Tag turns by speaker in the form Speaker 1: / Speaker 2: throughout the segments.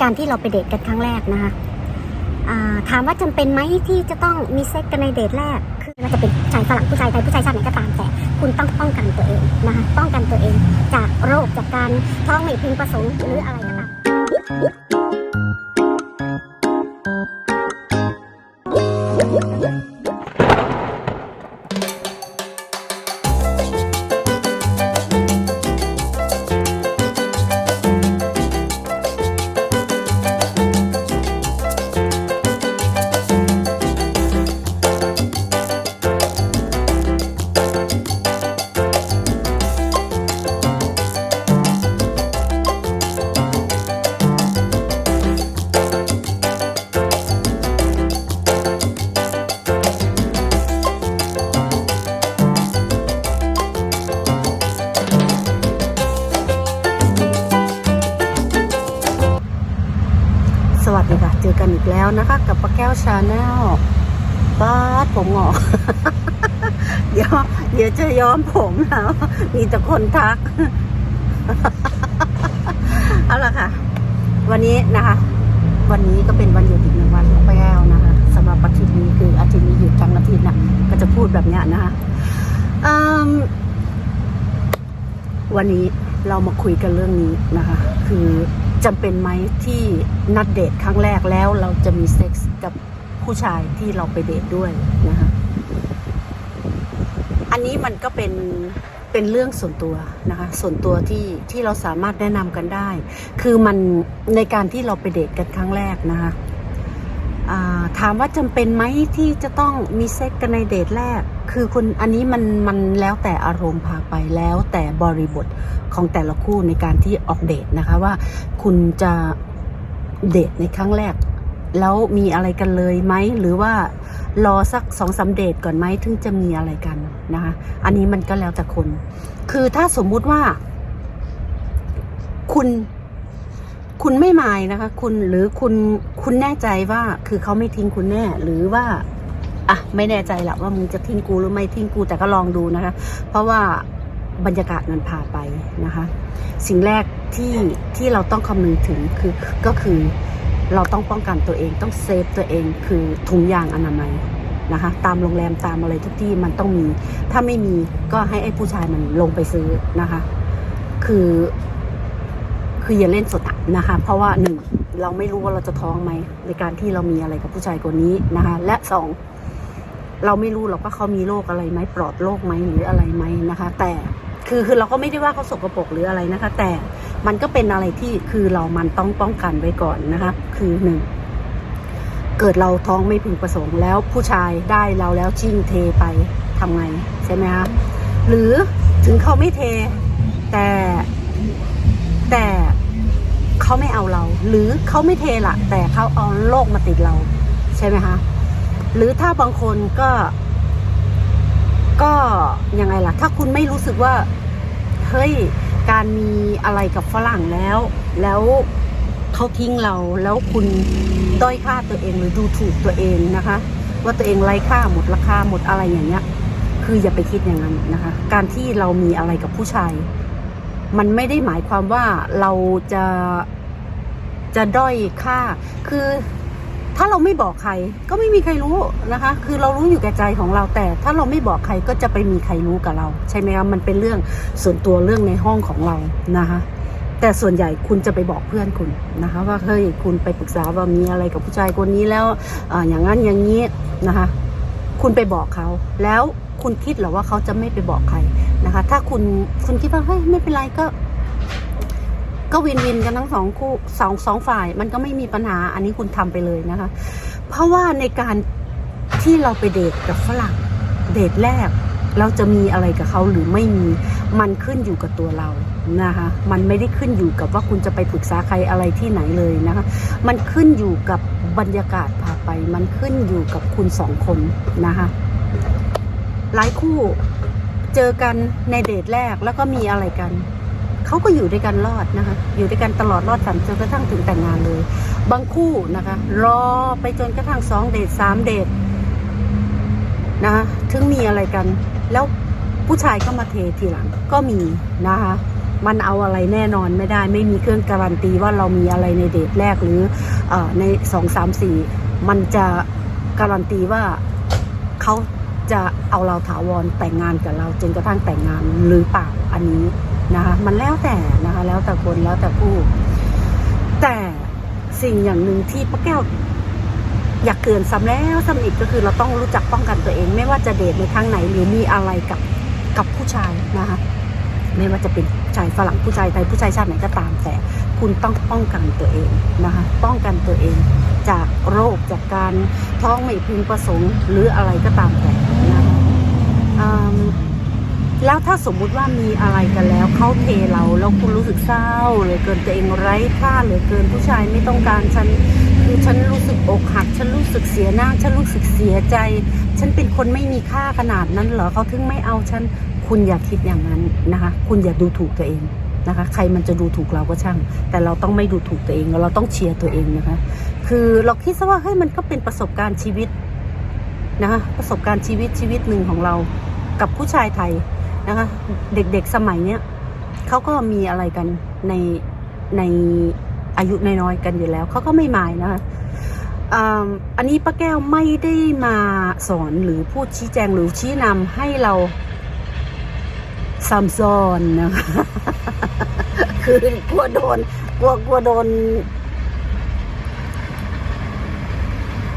Speaker 1: การที่เราไปเดทกันครั้งแรกนะคะถามว่าจำเป็นไหมที่จะต้องมีเซ็กกันในเดทแรก คือเราจะเป็นชายฝรั่งผู้ชายไทยผู้ชายชาติไหนก็ตามแต่ คุณต้องป้องกันตัวเองนะคะป้องกันตัวเอง จากโรคจากการท้องไม่พึงประสงค์หรืออะไรก็ตาม
Speaker 2: แก้วชาแนลป้าผมหงอก เดี๋ยว เดี๋ยวจะย้อมผมแล้ว มีแต่คนทัก เอาละค่ะ วันนี้นะคะ วันนี้ก็เป็นวันหยุดอีกหนึ่งวันของแก้วนะคะสำหรับอาทิตย์นี้คืออาทิตย์นี้หยุดทั้งอาทิตย์นะก็จะพูดแบบนี้นะคะวันนี้เรามาคุยกันเรื่องนี้นะคะ คือ จำเป็นไหมที่นัดเดทครั้งแรกแล้วเราจะมีเซ็กส์กับผู้ชายที่เราไปเดทด้วยนะคะอันนี้มันก็เป็นเป็นเรื่องส่วนตัวนะคะ ส่วนตัวที่ที่เราสามารถแนะนำกันได้ คือมันในการที่เราไปเดทกันครั้งแรกนะคะ ถามว่าจำเป็นไหมที่จะต้องมีเซ็กกันในเดทแรก คือคุณอันนี้มันมันแล้วแต่อารมณ์พาไปแล้วแต่บริบทของแต่ละคู่ในการที่ออกเดทนะคะว่าคุณจะเดทในครั้งแรก แล้วมีอะไรกันเลยไหมหรือว่ารอสักสองสามเดทก่อนไหมถึงจะมีอะไรกันนะคะอันนี้มันก็แล้วแต่คน คือถ้าสมมุติว่า คุณ คุณไม่มายนะคะ คุณหรือคุณคุณแน่ใจว่าคือเขาไม่ทิ้งคุณแน่ หรือว่าอะไม่แน่ใจแหละว่ามึงจะทิ้งกูหรือไม่ทิ้งกูแต่ก็ลองดูนะคะ เพราะว่าบรรยากาศมันพาไปนะคะ สิ่งแรกที่ที่เราต้องคำนึงถึงคือก็คือเราต้องป้องกันตัวเองต้องเซฟตัวเองคือถุงยางอนามัยนะคะ ตามโรงแรมตามอะไรทุกที่มันต้องมี ถ้าไม่มีก็ให้ไอ้ผู้ชายมันลงไปซื้อนะคะ คือ คืออย่าเล่นสดอะ นะคะ เพราะว่าหนึ่งเราไม่รู้ว่าเราจะท้องไหมในการที่เรามีอะไรกับผู้ชายคนนี้นะคะ และสองเราไม่รู้หรอกว่าเขามีโรคอะไรไหมปลอดโรคไหมหรืออะไรไหมนะคะ แต่คือคือเราก็ไม่ได้ว่าเขาสกปรกหรืออะไรนะคะ แต่มันก็เป็นอะไรที่คือเรามันต้องป้องกันไว้ก่อนนะคะ คือหนึ่งเกิดเราท้องไม่พึงประสงค์แล้วผู้ชายได้เราแล้วชิ่งเทไปทำไงใช่ไหมคะหรือถึงเขาไม่เท แต่แต่ เขาไม่เอาเรา หรือเขาไม่เทละแต่เขาเอาโรคมาติดเรา ใช่ไหมคะ หรือถ้าบางคนก็ ก็ยังไงล่ะ ถ้าคุณไม่รู้สึกว่า เฮ้ย การมีอะไรกับฝรั่งแล้ว แล้วเขาทิ้งเรา แล้วคุณด้อยค่าตัวเองหรือดูถูกตัวเองนะคะ ว่าตัวเองไร้ค่าหมดราคาหมดอะไรอย่างเงี้ย คืออย่าไปคิดอย่างนั้นนะคะ การที่เรามีอะไรกับผู้ชายมันไม่ได้หมายความว่าเราจะ จะด้อยค่า คือถ้าเราไม่บอกใครก็ไม่มีใครรู้นะคะ คือเรารู้อยู่แก่ใจของเราแต่ ถ้าเราไม่บอกใครก็จะไปมีใครรู้กับเรา ใช่ไหมคะมันเป็นเรื่องส่วนตัวเรื่องในห้องของเรานะคะ แต่ส่วนใหญ่คุณจะไปบอกเพื่อนคุณนะคะ ว่าเฮ้ยคุณไปปรึกษาว่ามีอะไรกับผู้ชายคนนี้แล้วออย่างนั้นอย่างนี้นะคะ คุณไปบอกเขาแล้วคุณคิดหรอว่าเขาจะไม่ไปบอกใครนะคะ ถ้าคุณคุณคิดว่าเฮ้ยไม่เป็นไรก็ ก็วินวินกันทั้งสองคู่สองสองฝ่าย มันก็ไม่มีปัญหาอันนี้คุณทำไปเลยนะคะ เพราะว่าในการที่เราไปเดทกับฝรั่งเดทแรก เราจะมีอะไรกับเขาหรือไม่มีมันขึ้นอยู่กับตัวเรานะคะ มันไม่ได้ขึ้นอยู่กับว่าคุณจะไปปรึกษาใครอะไรที่ไหนเลยนะคะ มันขึ้นอยู่กับบรรยากาศพาไป มันขึ้นอยู่กับคุณสองคนนะคะ หลายคู่เจอกันในเดทแรกแล้วก็มีอะไรกัน เขาก็อยู่ด้วยกันรอดนะคะ อยู่ด้วยกันตลอดรอดฝันจนกระทั่งถึงแต่งงานเลย บางคู่นะคะ รอไปจนกระทั่งสองเดทสามเดทนะคะถึงมีอะไรกัน แล้วผู้ชายก็มาเททีหลังก็มีนะคะมันเอาอะไรแน่นอนไม่ได้ ไม่มีเครื่องการันตีว่าเรามีอะไรในเดทแรกหรือเออในสองสามสี่มันจะการันตีว่าเขาจะเอาเราถาวรแต่งงานกับเราจนกระทั่งแต่งงานหรือเปล่าอันนี้ นะคะมันแล้วแต่นะคะแล้วแต่คนแล้วแต่ผู้ แต่สิ่งอย่างหนึ่งที่ป้าแก้ว อยากเตือนซ้ำแล้วซ้ำอีกก็คือเราต้องรู้จักป้องกันตัวเอง ไม่ว่าจะเดทในครั้งไหนหรือมีอะไรกับกับผู้ชายนะคะไม่ว่าจะเป็นชายฝรั่งผู้ชายไทยผู้ชายชาติไหนก็ตามแต่ คุณต้องป้องกันตัวเองนะคะป้องกันตัวเอง จากโรคจากการท้องไม่พึงประสงค์หรืออะไรก็ตามแต่นะคะอืม แล้วถ้าสมมุติว่ามีอะไรกันแล้วเขาเทเราแล้วคุณรู้สึกเศร้าเหลือเกินตัวเองไร้ค่าเหลือเกินผู้ชายไม่ต้องการฉันคือฉันรู้สึกอกหัก ฉันรู้สึกเสียหน้า ฉันรู้สึกเสียใจ ฉันเป็นคนไม่มีค่าขนาดนั้นเหรอเขาถึงไม่เอาฉันคุณอย่าคิดอย่างนั้นนะคะ คุณอย่าดูถูกตัวเองนะคะ ใครมันจะดูถูกเราก็ช่าง แต่เราต้องไม่ดูถูกตัวเองเราต้องเชียร์ตัวเองนะคะ คือเราคิดซะว่าเฮ้ยมันก็เป็นประสบการณ์ชีวิตนะคะประสบการณ์ชีวิตชีวิตหนึ่งของเรากับผู้ชายไทย นะคะ เด็กๆสมัยเนี้ยเขาก็มีอะไรกันในในอายุน้อยๆกันอยู่แล้วเขาก็ไม่หมายนะคะอันนี้ป้าแก้วไม่ได้มาสอนหรือพูดชี้แจงหรือชี้นำให้เราซัมซ้อนนะคะคือกลัวโดนกลัวกลัวโดน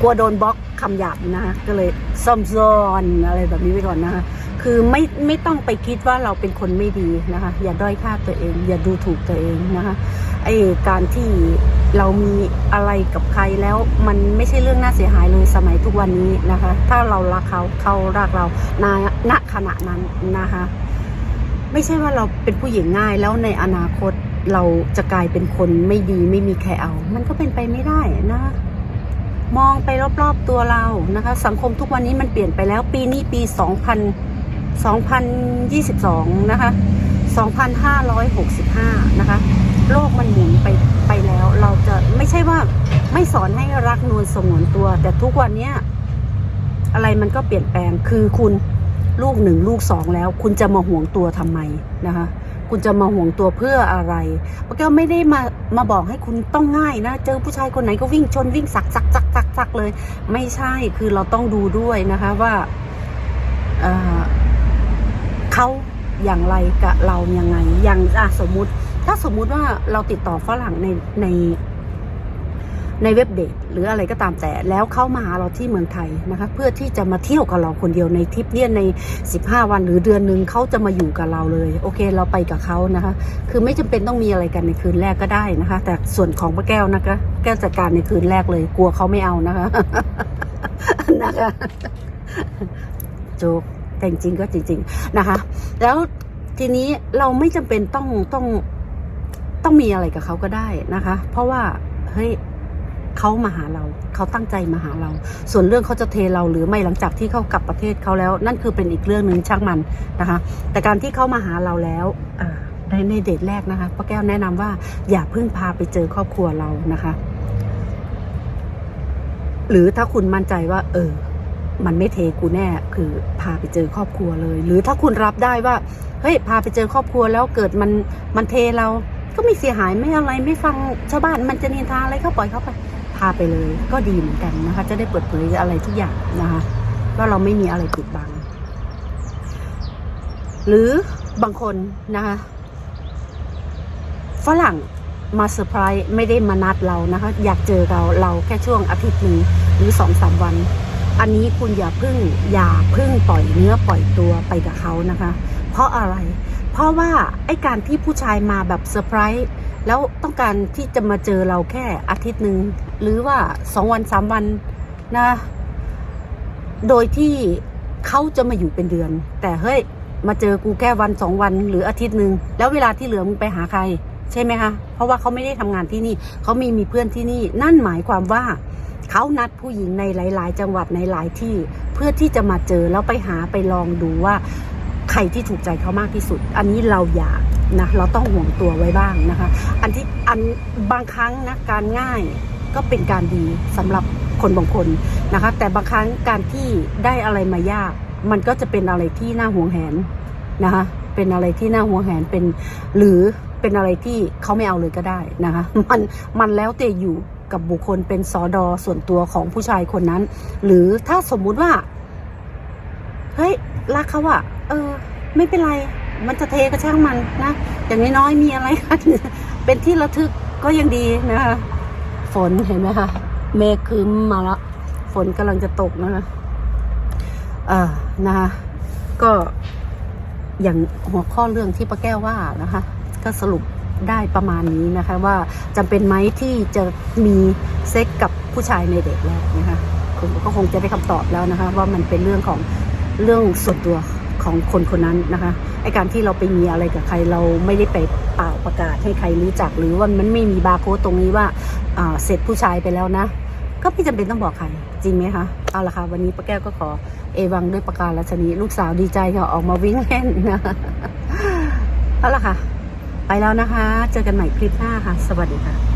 Speaker 2: กลัวโดนบล็อกคำหยาบนะคะก็เลยซัมซ้อนอะไรแบบนี้ไว้ก่อนนะคะ คือไม่ไม่ต้องไปคิดว่าเราเป็นคนไม่ดีนะคะ อย่าด้อยค่าตัวเอง อย่าดูถูกตัวเองนะคะไอการที่เรามีอะไรกับใครแล้วมันไม่ใช่เรื่องน่าเสียหายเลยสมัยทุกวันนี้นะคะ ถ้าเรารักเขาเขารักเราณณขณะนั้นนะคะ ไม่ใช่ว่าเราเป็นผู้หญิงง่ายแล้วในอนาคตเราจะกลายเป็นคนไม่ดีไม่มีใครเอา มันก็เป็นไปไม่ได้นะคะมองไปรอบๆตัวเรานะคะ สังคมทุกวันนี้มันเปลี่ยนไปแล้วปีนี้ปี 2000 2022 นะคะ 2565 นะคะ โลกมันหมุนไปไปแล้ว เราจะไม่ใช่ว่าไม่สอนให้รักนวลสงวนตัว แต่ทุกวันเนี้ยอะไรมันก็เปลี่ยนแปลง คือคุณลูกหนึ่งลูกสองแล้ว คุณจะมาห่วงตัวทำไมนะคะ คุณจะมาห่วงตัวเพื่ออะไรพระแก้วไม่ได้มามาบอกให้คุณต้องง่ายนะ เจอผู้ชายคนไหนก็วิ่งชนวิ่งสักสักสักสักสักเลย ไม่ใช่ คือเราต้องดูด้วยนะคะว่าเอ่อ เขาอย่างไรกับเรายังไง อย่างอะสมมุติ ถ้าสมมุติว่าเราติดต่อฝรั่งในในในเว็บเดทหรืออะไรก็ตามแต่แล้วเข้ามาหาเราที่เมืองไทยนะคะ เพื่อที่จะมาเที่ยวกับเราคนเดียวในทริปเนี่ยใน 15 วันหรือเดือนหนึ่งเขาจะมาอยู่กับเราเลย โอเค เราไปกับเขานะคะ คือไม่จำเป็นต้องมีอะไรกันในคืนแรกก็ได้นะคะ แต่ส่วนของป้าแก้วนะคะ แก้วจัดการในคืนแรกเลย กลัวเขาไม่เอานะคะนะคะโจก แต่จริงก็จริง ๆนะคะ แล้วทีนี้เราไม่จำเป็นต้องต้องต้องมีอะไรกับเขาก็ได้นะคะ เพราะว่าเฮ้ยเขามาหาเราเขาตั้งใจมาหาเรา ส่วนเรื่องเขาจะเทเราหรือไม่หลังจากที่เขากลับประเทศเขาแล้ว นั่นคือเป็นอีกเรื่องหนึ่งช่างมันนะคะ แต่การที่เขามาหาเราแล้วในในเดทแรกนะคะป้าแก้วแนะนำว่าอย่าเพิ่งพาไปเจอครอบครัวเรานะคะ หรือถ้าคุณมั่นใจว่า เออ มันไม่เทกูแน่คือพาไปเจอครอบครัวเลย หรือถ้าคุณรับได้ว่าเฮ้ยพาไปเจอครอบครัวแล้วเกิดมันมันเทเราก็ไม่เสียหายไม่อะไรไม่ฟังชาวบ้านมันจะนินทาอะไรก็ปล่อยเขาไปพาไปเลย ก็ดีเหมือนกันนะคะ จะได้เปิดเผยอะไรทุกอย่างนะคะว่าเราไม่มีอะไรปิดบัง หรือบางคนนะคะฝรั่งมาเซอร์ไพรส์ไม่ได้มานัดเรานะคะ อยากเจอเราเราแค่ช่วงอาทิตย์หนึ่งหรือสองสามวัน อันนี้คุณอย่าพึ่งอย่าพึ่งปล่อยเนื้อปล่อยตัวไปกับเขานะคะ เพราะอะไร เพราะว่าไอ้การที่ผู้ชายมาแบบเซอร์ไพรส์แล้วต้องการที่จะมาเจอเราแค่อาทิตย์หนึ่งหรือว่าสองวันสามวันนะ โดยที่เขาจะมาอยู่เป็นเดือน แต่เฮ้ยมาเจอกูแค่วันสองวันหรืออาทิตย์หนึ่งแล้วเวลาที่เหลือมึงไปหาใคร ใช่ไหมคะเพราะว่าเขาไม่ได้ทำงานที่นี่เขามีมีเพื่อนที่นี่ นั่นหมายความว่า เขานัดผู้หญิงในหลาย ๆ จังหวัดในหลายที่เพื่อที่จะมาเจอแล้วไปหาไปลองดูว่าใครที่ถูกใจเขามากที่สุด อันนี้เราอยากนะเราต้องห่วงตัวไว้บ้างนะคะ อันที่อันบางครั้งนะการง่ายก็เป็นการดีสำหรับคนบางคนนะคะ แต่บางครั้งการที่ได้อะไรมายาก มันก็จะเป็นอะไรที่น่าห่วงแหนนะคะเป็นอะไรที่น่าหัวงแหนเป็น หรือเป็นอะไรที่เขาไม่เอาเลยก็ได้นะคะ มันมันแล้วแต่อยู่ กับบุคคลเป็นสอดอส่วนตัวของผู้ชายคนนั้น หรือถ้าสมมุติว่า เฮ้ย รักเขาอะเออ ไม่เป็นไร มันจะเทก็ช่างมันนะอย่างน้อยๆมีอะไรกันเป็นที่ระทึกก็ยังดีนะคะฝนเห็นไหมคะเมฆครึ้มมาแล้ว ฝนกำลังจะตกนะคะอ่านะคะก็อย่างหัวข้อเรื่องที่ป้าแก้วว่านะคะ ก็สรุป ได้ประมาณนี้นะคะว่าจำเป็นไหมที่จะมีเซ็กกับผู้ชายในเด็กแรกนะคะคุณก็คงจะได้คำตอบแล้วนะคะ ว่ามันเป็นเรื่องของเรื่องส่วนตัวของคนคนนั้นนะคะไอการที่เราไปมีอะไรกับใครเราไม่ได้ไปเป่าประกาศให้ใครรู้จัก หรือว่ามันไม่มีบาร์โค้ดตรงนี้ว่าเสร็จผู้ชายไปแล้วนะ ก็ไม่จำเป็นต้องบอกใครจริงไหมคะเอาละค่ะวันนี้ป้าแก้วก็ขอเอวังด้วยประการราชนีลูกสาวดีใจค่ะออกมาวิ่งเล่นนะเอาละค่ะ ไปแล้วนะคะ เจอกันใหม่คลิปหน้าค่ะ สวัสดีค่ะ